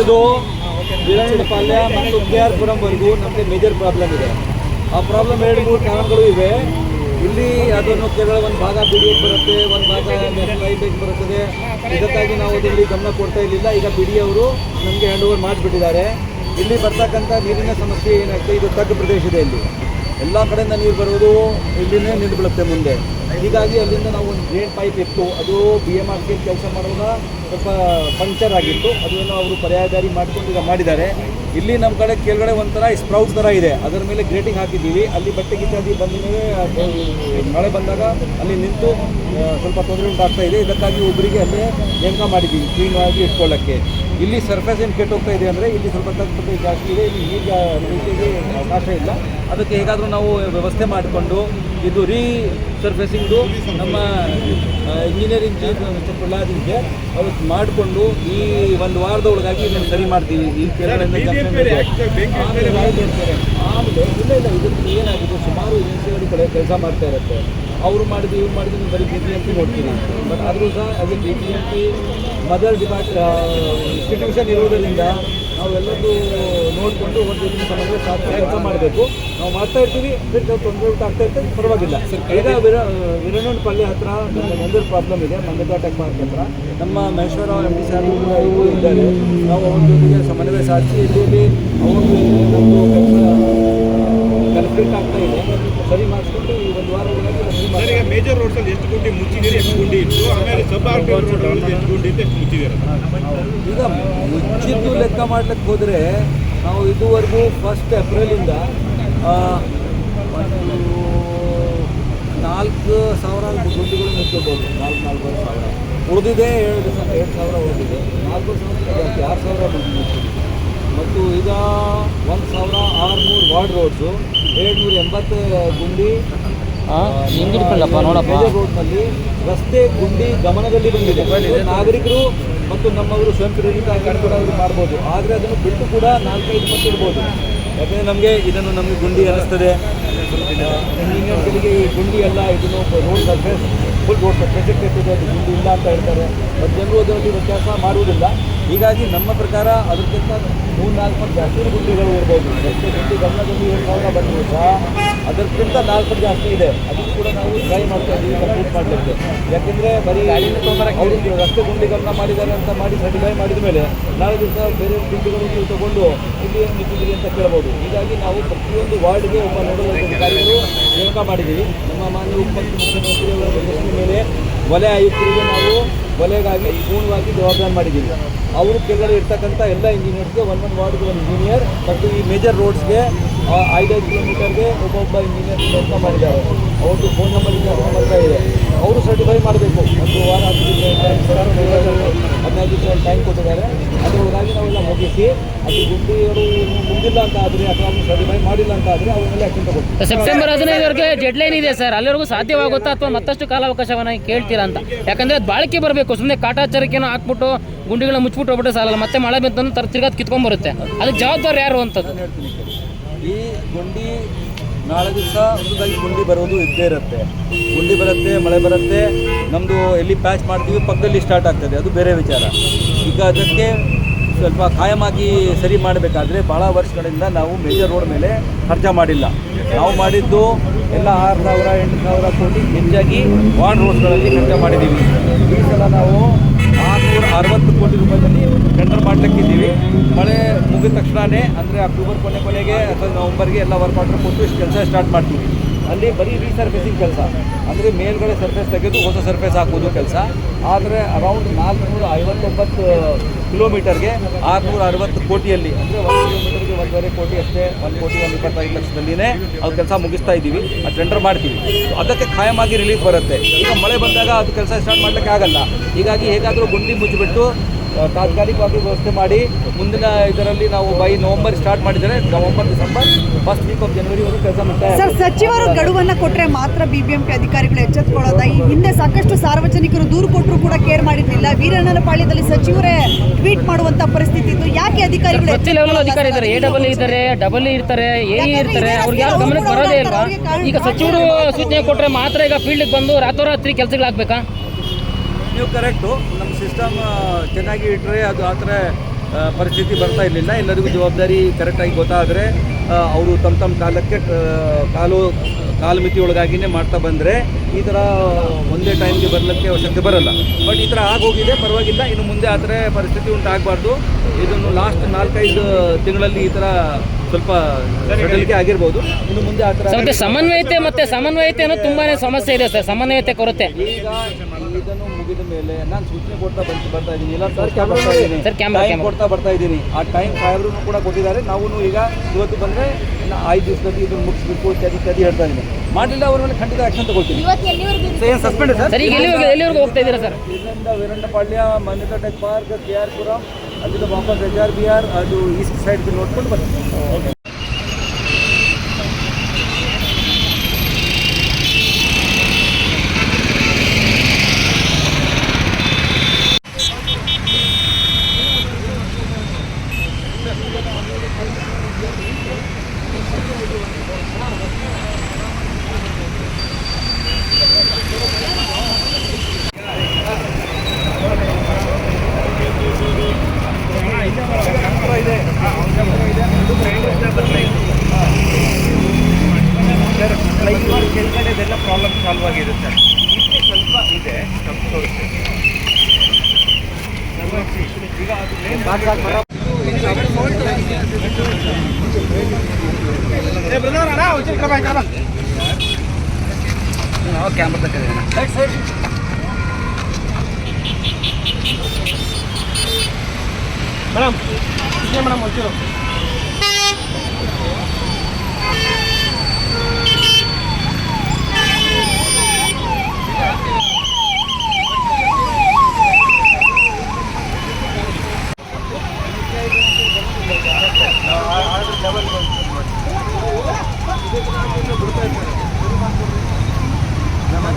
ಹಿಡಿದು ವೀರಣ್ಣಪಾಳ್ಯ ಮತ್ತು K R ಪುರಂವರೆಗೂ ನಮಗೆ ಮೇಜರ್ ಪ್ರಾಬ್ಲಮ್ ಇದೆ. ಆ ಪ್ರಾಬ್ಲಮ್ ಎರಡು ಮೂರು ಕಾರಣಗಳು ಇವೆ. ಇಲ್ಲಿ ಅದನ್ನು ಕೇವಲ ಒಂದು ಭಾಗ ಬಿ ಡಿ ಬರುತ್ತೆ, ಒಂದು ಭಾಗ ನ್ಯಾಷನಲ್ ಹೈವೇಗೆ ಬರುತ್ತದೆ. ಇದಕ್ಕಾಗಿ ನಾವು ಅದರಲ್ಲಿ ಗಮನ ಕೊಡ್ತಾ ಇರಲಿಲ್ಲ. ಈಗ ಬಿ ಅವರು ನಮಗೆ ಹ್ಯಾಂಡ್ ಓವರ್ ಮಾಡಿಬಿಟ್ಟಿದ್ದಾರೆ. ಇಲ್ಲಿ ಬರ್ತಕ್ಕಂಥ ನೀರಿನ ಸಮಸ್ಯೆ ಏನಾಗ್ತದೆ? ಇದು ತಗ್ಗು ಪ್ರದೇಶ ಇದೆ ಇಲ್ಲಿ. ಎಲ್ಲ ಕಡೆಯಿಂದ ನೀರು ಬರೋದು ಇಲ್ಲಿನೇ ನಿಂತುಬಿಡುತ್ತೆ ಮುಂದೆ. ಹೀಗಾಗಿ ಅಲ್ಲಿಂದ ನಾವು ಒಂದು ಡ್ರೈನ್ ಪೈಪ್ ಇತ್ತು ಅದು ಬಿ ಎಂ ಆರ್ ಸಿ ಕೆಲಸ ಮಾಡುವಾಗ ಸ್ವಲ್ಪ ಪಂಕ್ಚರ್ ಆಗಿತ್ತು. ಅದನ್ನು ಅವರು ಪರ್ಯಾಯದಾರಿ ಮಾಡಿಕೊಂಡು ಈಗ ಮಾಡಿದ್ದಾರೆ. ಇಲ್ಲಿ ನಮ್ಮ ಕಡೆ ಕೆಳಗಡೆ ಒಂಥರ ಸ್ಪ್ರೌಟ್ ಥರ ಇದೆ. ಅದರ ಮೇಲೆ ಗ್ರೇಟಿಂಗ್ ಹಾಕಿದ್ದೀವಿ. ಅಲ್ಲಿ ಬಟ್ಟೆ ಗಿಟ್ಟಾದಿ ಬಂದ ಮೇಲೆ ಮಳೆ ಬಂದಾಗ ಅಲ್ಲಿ ನಿಂತು ಸ್ವಲ್ಪ ತೊಂದರೆ ಉಂಟಾಗ್ತಾ ಇದೆ. ಇದಕ್ಕಾಗಿ ಒಬ್ಬರಿಗೆ ಅಲ್ಲೇ ನೇಮಕ ಮಾಡಿದ್ದೀವಿ ಕ್ಲೀನ್ ಆಗಿ ಇಟ್ಕೊಳ್ಳೋಕ್ಕೆ. ಇಲ್ಲಿ ಸರ್ಫೇಸ್ ಏನು ಕೆಟ್ಟೋಗ್ತಾ ಇದೆ ಅಂದರೆ, ಇಲ್ಲಿ ಸ್ವಲ್ಪ ತಗ್ಗು ಜಾಸ್ತಿ ಇದೆ. ಇಲ್ಲಿ ಈಗ ನೀರಿಗೆ ಅವಕಾಶ ಇಲ್ಲ. ಅದಕ್ಕೆ ಹೇಗಾದರೂ ನಾವು ವ್ಯವಸ್ಥೆ ಮಾಡಿಕೊಂಡು ಇದು ರೀ ಸರ್ಫೇಸಿಂಗು ನಮ್ಮ ಇಂಜಿನಿಯರಿಂಗ್ ಚೀಫ್ ಮಿಸ್ಟರ್ ಪ್ರಹ್ಲಾದ್ ಇದೆ ಅವ್ರು ಮಾಡಿಕೊಂಡು ಈ ಒಂದು ವಾರದ ಒಳಗಾಗಿ ಇದನ್ನು ಸರಿ ಮಾಡ್ತೀವಿ. ಈ. ಆಮೇಲೆ ಇಲ್ಲ ಇಲ್ಲ ಇದಕ್ಕೆ ಏನಾಗಿದೆ? ಸುಮಾರು ಏಜೆನ್ಸಿಗಳು ಕಡೆ ಕೆಲಸ ಮಾಡ್ತಾ ಇರುತ್ತೆ. ಅವರು ಮಾಡಿದ್ದು ಇವ್ರು ಮಾಡಿದ್ದು ನೀವು ಬರೀ ಬಿ ಪಿ ಎಂ ಪಿ ನೋಡ್ತೀವಿ ಬಟ್ ಆದರೂ ಸಹ ಅದು B P M P mother department institution ಇರೋದರಿಂದ ನಾವು ಎಲ್ಲದೂ ನೋಡಿಕೊಂಡು ಒಂದು ಸಾಧ್ಯ ಕೆಲಸ ಮಾಡಬೇಕು. ನಾವು ಮಾಡ್ತಾ ಇರ್ತೀವಿ ನಾವು ತೊಂದರೆ ಆಗ್ತಾ ಇರ್ತದೆ ಪರವಾಗಿಲ್ಲ. ಈಗ ವಿರ ಪಲ್ಯ ಹತ್ರ ಒಂದು ಪ್ರಾಬ್ಲಮ್ ಇದೆ ಮಂಗತಾ ಟೆಕ್ ಮಾರ್ಕ್ ಹತ್ರ. ನಮ್ಮ ಮಹೇಶ್ವರ ಎಂ ಪಿ ಸರ್ ಇವರು ಇದ್ದಾರೆ. ನಾವು ಅವ್ರ ಜೊತೆಗೆ ಸಮನ್ವಯ ಸಾಧಿಸಿ ಇಲ್ಲಿ ಅವರು ನಮ್ಮದು ಕನ್ಫ್ಲಿಕ್ಟ್ ಆಗ್ತಾ ಇದೆ. ಸರಿ ಮಾಡಿಸ್ಕೊಂಡು ಈ ಒಂದು ವಾರ ಒಳಗಾಗಿ ಸರ್ ಈಗ ಮೇಜರ್ ರೋಡ್ಸ್ ಅಲ್ಲಿ ಎಷ್ಟು ಗುಂಡಿ ಮುಚ್ಚಿದ್ದೀರಿ ಎಷ್ಟು ಗುಂಡಿ ಇತ್ತು? ಆಮೇಲೆ ಸಬ್ ಆರ್ಟಿಫ್ ರೋಡ್ ಅಲ್ಲಿ ಎಷ್ಟು ಗುಂಡಿ ಇತ್ತು? ಎಷ್ಟು ಮುಚ್ಚಿದ್ದೀರ ಈಗ ಮುಚ್ಚಿದ್ದು ಲೆಕ್ಕ ಮಾಡ್ಲಿಕ್ಕೆ ಹೋದರೆ ನಾವು ಇದುವರೆಗೂ ಫಸ್ಟ್ ಏಪ್ರಿಲಿಂದ ಒಂದು ನಾಲ್ಕು ಸಾವಿರ ಗುಂಡಿಗಳು ಮುಚ್ಚಬಹುದು ನಾಲ್ಕು ನಾಲ್ಕೂವರೆ ಸಾವಿರ. ಉಳಿದಿದೆ ಎರಡು ಸಾವಿರ ಎರಡು ಸಾವಿರ ಉಳಿದಿದೆ. ನಾಲ್ಕು ಸಾವಿರ ಆರು ಸಾವಿರ ಗುಂಡಿ ಮುಚ್ಚಿದೆ ಮತ್ತು ಈಗ ಒಂದು ಸಾವಿರ ಆರುನೂರು ವಾರ್ಡ್ ರೋಡ್ಸು ಏಳ್ನೂರ ಎಂಬತ್ತು ಗುಂಡಿ ಹಿಂಗಿಡ್ಕೊಳ್ಳಪ್ಪ ನೋಡಪ್ಪ. ರೋಡ್ನಲ್ಲಿ ರಸ್ತೆ ಗುಂಡಿ ಗಮನದಲ್ಲಿ ಬಂದಿದೆ. ನಾಗರಿಕರು ಮತ್ತು ನಮ್ಮವರು ಸ್ವಯಂ ಪ್ರೇರಿತ ಆಗಿ ಕೂಡ ಅವರು ಮಾಡ್ಬೋದು. ಆದರೆ ಅದನ್ನು ಬಿಟ್ಟು ಕೂಡ ನಾಲ್ಕೈದು ಮತ್ತೆ ಇಡ್ಬೋದು ಯಾಕಂದರೆ ನಮಗೆ ಇದನ್ನು ನಮಗೆ ಗುಂಡಿ ಅನ್ನಿಸ್ತದೆ. ಇಂಜಿನಿಯರ್ಗಳಿಗೆ ಈ ಗುಂಡಿ ಎಲ್ಲ ಇದನ್ನು road surface full road surface ಕೆಟ್ಟಿದೆ. ಅದು ಗುಂಡಿ ಇಲ್ಲ ಅಂತ ಹೇಳ್ತಾರೆ. ಮತ್ತು ಜನರು ಅದರಲ್ಲಿ ವ್ಯತ್ಯಾಸ ಮಾಡುವುದಿಲ್ಲ. ಹೀಗಾಗಿ ನಮ್ಮ ಪ್ರಕಾರ ಅದಕ್ಕಿಂತ ಮೂರು ನಾಲ್ಕು ಜಾಸ್ತಿ ಗುಂಡಿಗಳು ಇರ್ಬೋದು. ರಸ್ತೆ ಗುಂಡಿ ಗಮನದಲ್ಲಿ ಏಳು ಸಾವಿರ ಬಂದರೂ ಸಹ ಅದಕ್ಕಿಂತ ನಾಲ್ಕು ಜಾಸ್ತಿ ಇದೆ. ಅದನ್ನು ಕೂಡ ನಾವು ಟ್ರೈ ಮಾಡ್ತಾ ಇದ್ದೀವಿ ಕಂಪ್ಲೀಟ್ ಮಾಡಲಿಕ್ಕೆ. ಯಾಕೆಂದರೆ ಬರೀ ಅವರು ರಸ್ತೆ ಗುಂಡಿ ಗಮನ ಮಾಡಿದ್ದಾರೆ ಅಂತ ಮಾಡಿ ಸರ್ಟಿಫೈ ಮಾಡಿದ ಮೇಲೆ ನಾಳೆ ದಿವಸ ಬೇರೆ ಗುಂಡಿಗಳನ್ನು ನೀವು ತಗೊಂಡು ಇಲ್ಲಿ ನಿಂತಿದ್ದೀರಿ ಅಂತ ಕೇಳ್ಬೋದು. ಹೀಗಾಗಿ ನಾವು ಪ್ರತಿಯೊಂದು ವಾರ್ಡ್ಗೆ ಒಬ್ಬ ನೋಡಲ್ ನೇಮಕ ಮಾಡಿದ್ದೀವಿ. ನಮ್ಮ ಮಾನ್ಯ ನಿರ್ದೇಶನದ ಮೇಲೆ ವಲಯ ಆಯುಕ್ತರಿಗೆ ನಾವು ವಲಯಗಾಗಿ ಪೂರ್ಣವಾಗಿ ಜವಾಬ್ದಾರಿ ಮಾಡಿದ್ದೀವಿ. ಅವರು ಕೆಳಗಡೆ ಇರ್ತಕ್ಕಂಥ ಎಲ್ಲ ಇಂಜಿನಿಯರ್ಸ್ಗೆ ಒನ್ ಒನ್ ವಾರ್ಡ್ಗೆ ಒಂದು ಇಂಜಿನಿಯರ್ ಮತ್ತು ಈ ಮೇಜರ್ ರೋಡ್ಸ್ಗೆ ಐದೈದು ಕಿಲೋಮೀಟರ್ಗೆ ಒಬ್ಬೊಬ್ಬ ಇಂಜಿನಿಯರ್ ಪ್ರಯತ್ನ ಮಾಡಿದ್ದಾರೆ. ಅವ್ರದ್ದು ಫೋನ್ ನಂಬರ್ ಫೋನ್ ನಂಬರ್ ಇದೆ. ಅವರು ಸರ್ಟಿಫೈ ಮಾಡಬೇಕು. ಒಂದು ವಾರ ಹದಿನೈದು ದಿವಸ ಟೈಮ್ ಕೊಟ್ಟಿದ್ದಾರೆ. ಅದರೊಳಗಾಗಿ ನಾವೆಲ್ಲ ಮುಗಿಸಿ ಅದು ಗುಂಡಿಯವರು ಮುಗಿಲ್ಲ ಅಂತ ಆದರೆ ಅಥವಾ ಅವ್ರು ಸರ್ಟಿಫೈ ಮಾಡಿಲ್ಲ ಅಂತ ಆದರೆ ಅವನ್ನೆಲ್ಲ ಆ್ಯಕ್ಷನ್ ಸೆಪ್ಟೆಂಬರ್ ಹದಿನೈದವರೆಗೆ ಡೆಡ್ ಲೈನ್ ಇದೆ ಸರ್. ಅಲ್ಲಿವರೆಗೂ ಸಾಧ್ಯವಾಗುತ್ತಾ ಅಥವಾ ಮತ್ತಷ್ಟು ಕಾಲಾವಕಾಶವನ್ನು ಕೇಳ್ತೀರಾ ಅಂತ? ಯಾಕಂದರೆ ಅದು ಬಾಳಿಕೆ ಬರಬೇಕು. ಸುಮ್ಮನೆ ಕಾಟಾಚಾರಕ್ಕೇನೋ ಹಾಕ್ಬಿಟ್ಟು ಗುಂಡಿಗಳನ್ನ ಮುಚ್ಚಿಬಿಟ್ಟು ಹೋಗ್ಬಿಟ್ಟು ಸಾಲಲ್ಲ. ಮತ್ತೆ ಮಳೆ ಬಂತು ತರ ತಿರ್ಗಾದ್ ಕಿತ್ಕೊಂಡ್ಬರುತ್ತೆ ಅದಕ್ಕೆ ಜವಾಬ್ದಾರಿ ಯಾರು ಅಂತದ್ದು. ಈ ಗುಂಡಿ ನಾಳೆ ದಿವಸ ಹೊಸದಾಗಿ ಗುಂಡಿ ಬರೋದು ಇದ್ದೇ ಇರುತ್ತೆ. ಗುಂಡಿ ಬರುತ್ತೆ, ಮಳೆ ಬರುತ್ತೆ. ನಮ್ಮದು ಎಲ್ಲಿ ಪ್ಯಾಚ್ ಮಾಡ್ತೀವಿ, ಪಕ್ಕದಲ್ಲಿ ಸ್ಟಾರ್ಟ್ ಆಗ್ತದೆ. ಅದು ಬೇರೆ ವಿಚಾರ. ಈಗ ಅದಕ್ಕೆ ಸ್ವಲ್ಪ ಕಾಯಮಾಗಿ ಸರಿ ಮಾಡಬೇಕಾದ್ರೆ ಭಾಳ ವರ್ಷಗಳಿಂದ ನಾವು ಮೇಜರ್ ರೋಡ್ ಮೇಲೆ ಖರ್ಚು ಮಾಡಿಲ್ಲ. ನಾವು ಮಾಡಿದ್ದು ಎಲ್ಲ ಆರು ಸಾವಿರ, ಎಂಟು ಸಾವಿರ ಕೋಟಿ ಹೆಚ್ಚಾಗಿ ವಾರ್ಡ್ ರೋಡ್ಗಳಲ್ಲಿ ಖರ್ಚು ಮಾಡಿದ್ದೀವಿ. ಈ ಸಲ ನಾವು ಆರುನೂರ ಅರವತ್ತು ಕೋಟಿ ರೂಪಾಯಿದಲ್ಲಿ ಟೆಂಡರ್ ಮಾಡ್ಲಿಕ್ಕಿದ್ದೀವಿ. ಮಳೆ ಮುಗಿದ ತಕ್ಷಣವೇ ಅಂದರೆ ಅಕ್ಟೋಬರ್ ಕೊನೆ ಕೊನೆಗೆ ಅಥವಾ ನವಂಬರ್ಗೆ ಎಲ್ಲ ವರ್ಕ್ ಆರ್ಡರ್ ಕೊಟ್ಟು ಇಷ್ಟು ಕೆಲಸ ಸ್ಟಾರ್ಟ್ ಮಾಡ್ತೀವಿ. ಅಲ್ಲಿ ಬರೀ ರೀಸರ್ಫೇಸಿಂಗ್ ಕೆಲಸ. ಅಂದರೆ ಮೇಲ್ಗಡೆ ಸರ್ಫೇಸ್ ತೆಗೆದು ಹೊಸ ಸರ್ಫೇಸ್ ಹಾಕೋದು ಕೆಲಸ. ಆದರೆ ಅರೌಂಡ್ ನಾಲ್ಕುನೂರ ಐವತ್ತೊಂಬತ್ತು ಕಿಲೋಮೀಟರ್ಗೆ ಆರುನೂರ ಅರವತ್ತು ಕೋಟಿಯಲ್ಲಿ, ಅಂದರೆ ಒಂದು ಕಿಲೋಮೀಟರ್ಗೆ ಒಂದೂವರೆ ಕೋಟಿ ಅಷ್ಟೇ, ಒಂದು ಕೋಟಿ ಒಂದು ಇಪ್ಪತ್ತೈದು ಲಕ್ಷದಲ್ಲಿನೇ ಅದು ಕೆಲಸ ಮುಗಿಸ್ತಾ ಇದ್ದೀವಿ. ಅದು ಟೆಂಡರ್ ಮಾಡ್ತೀವಿ. ಅದಕ್ಕೆ ಖಾಯಮಾಗಿ ರಿಲೀಫ್ ಬರುತ್ತೆ. ಈಗ ಮಳೆ ಬಂದಾಗ ಅದು ಕೆಲಸ ಸ್ಟಾರ್ಟ್ ಮಾಡಲಿಕ್ಕೆ ಆಗಲ್ಲ. ಹೀಗಾಗಿ ಹೇಗಾದರೂ ಗುಂಡಿ ಮುಚ್ಚಿಬಿಟ್ಟು ತಾತ್ಕಾಲಿಕವಾಗಿ ವ್ಯವಸ್ಥೆ ಮಾಡಿ ಮುಂದಿನ ಇದರಲ್ಲಿ ನಾವು ಬೈ ನವೆಂಬರ್ ಸ್ಟಾರ್ಟ್ ಮಾಡಿದರೆ November December first week of ಜನವರಿವರೆಗೂ ಕೆಲಸ ಮಾಡ್ತಾ ಸರ್ ಸಚಿವರು ಗಡುವನ್ನ ಕೊಟ್ಟರೆ ಮಾತ್ರ ಬಿಬಿಎಂಪಿ ಅಧಿಕಾರಿಗಳು ಎಚ್ಚೆತ್ಕೊಳ್ಳೋದ. ಈ ಹಿಂದೆ ಸಾಕಷ್ಟು ಸಾರ್ವಜನಿಕರು ದೂರು ಕೊಟ್ಟರು ಕೂಡ ಕೇರ್ ಮಾಡಿರ್ಲಿಲ್ಲ. ವೀರಣ್ಣನ ಪಾಳ್ಯದಲ್ಲಿ ಸಚಿವರೇ ಟ್ವೀಟ್ ಮಾಡುವಂತ ಪರಿಸ್ಥಿತಿ ಇತ್ತು. ಯಾಕೆ ಅಧಿಕಾರಿಗಳು ಪ್ರತಿ ಲೆವೆಲ್ ಅಧಿಕಾರಿ ಇದ್ದಾರೆ. ಎ ಡಬಲ್ ಇದ್ದಾರೆ ಡಬಲ್ ಇರ್ತಾರೆ ಎ ಇರ್ತಾರೆ. ಅವ್ರಿಗೆ ಯಾರು ಗಮನಕ್ಕೆ ಬರೋದೇ ಇಲ್ವಾ ಈಗ ಸಚಿವರು ಸೂಚನೆ ಕೊಟ್ಟರೆ ಮಾತ್ರ ಈಗ ಫೀಲ್ಡ್ಗೆ ಬಂದು ರಾತ್ರೋರಾತ್ರಿ ಕೆಲಸಗಳಾಗಬೇಕಾ? ನೀವು ಕರೆಕ್ಟು ನಮ್ಮ ಸಿಸ್ಟಮ್ ಚೆನ್ನಾಗಿ ಇಟ್ಟರೆ ಅದು ಆ ಥರ ಪರಿಸ್ಥಿತಿ ಬರ್ತಾ ಇರಲಿಲ್ಲ. ಎಲ್ಲರಿಗೂ ಜವಾಬ್ದಾರಿ ಕರೆಕ್ಟಾಗಿ ಗೊತ್ತಾದರೆ ಅವರು ತಮ್ಮ ತಮ್ಮ ಕಾಲಕ್ಕೆ ಕಾಲು ಕಾಲಮಿತಿ ಒಳಗಾಗಿನೇ ಮಾಡ್ತಾ ಬಂದರೆ ಈ ಥರ ಒಂದೇ ಟೈಮ್ಗೆ ಬರಲಿಕ್ಕೆ ಅವಶ್ಯಕತೆ ಬರಲ್ಲ. ಬಟ್ ಈ ಥರ ಆಗೋಗಿದೆ ಪರವಾಗಿಲ್ಲ. ಇನ್ನು ಮುಂದೆ ಆ ಥರ ಪರಿಸ್ಥಿತಿ ಉಂಟಾಗಬಾರ್ದು. ಇದನ್ನು ಲಾಸ್ಟ್ ನಾಲ್ಕೈದು ತಿಂಗಳಲ್ಲಿ ಈ ಥರ ಸ್ವಲ್ಪ ಸಡಲಿಕೆ ಆಗಿರ್ಬೋದು. ಇನ್ನು ಮುಂದೆ ಆ ಥರ ಸಮನ್ವಯತೆ ಮತ್ತು ಸಮನ್ವಯತೆ ಅನ್ನೋದು ತುಂಬಾ ಸಮಸ್ಯೆ ಇದೆ ಸರ್. ಸಮನ್ವಯತೆ ಕೊರತೆ. ಈಗ ಮೇಲೆ ನಾನು ಸೂಚನೆ ಕೊಡ್ತಾ ಬಂದು ಬರ್ತಾ ಇದ್ದೀನಿ. ಇಲ್ಲ ಸರ್ ಬರ್ತಾ ಇದ್ದೀನಿ. ಟೈಮ್. ಕೊಡ್ತಾ ಬರ್ತಾ ಇದ್ದೀನಿ. ಆ ಟೈಮ್ ಸಾಹೇಬ್ರು ಕೂಡ ಕೊಟ್ಟಿದ್ದಾರೆ. ನಾವು ಈಗ ಇವತ್ತು ಬಂದರೆ ಐದು ದಿವಸದಲ್ಲಿ ಇದನ್ನು ಮುಗಿಸ್ಬೇಕು ಇತ್ಯಾದಿ ಇತ್ಯಾದಿ ಹೇಳ್ತಾ ಇದ್ದೀನಿ. ಮಾಡಲಿಲ್ಲ ಅವ್ರ ಮೇಲೆ ಖಂಡಿತ ಆಕ್ಷನ್ ತಗೊಳ್ತೀನಿ. ಏನು ಸಸ್ಪೆಂಡ್ ಸರ್ ಸರ್ ಈಗ ಎಲ್ಲಿವರೆಗೂ ಹೋಗ್ತಾ ಇದ್ದೀರಾ ಸರ್ ಇಲ್ಲಿಂದ Veerannapalya Manyata tech park K R Puram ಅಲ್ಲಿಂದ ವಾಪಸ್ ಎಚ್ ಆರ್ ಬಿ ಆರ್ ಅದು ಈಸ್ಟ್ ಸೈಡ್ ನೋಡ್ಕೊಂಡು ಬರ್ತೀನಿ ಕೆಳಗಡೆದೆಲ್ಲ ಕ್ಯಾಮ್ರಾ ತಕ್ಕ ಮೇಡಮ್ ಮೇಡಮ್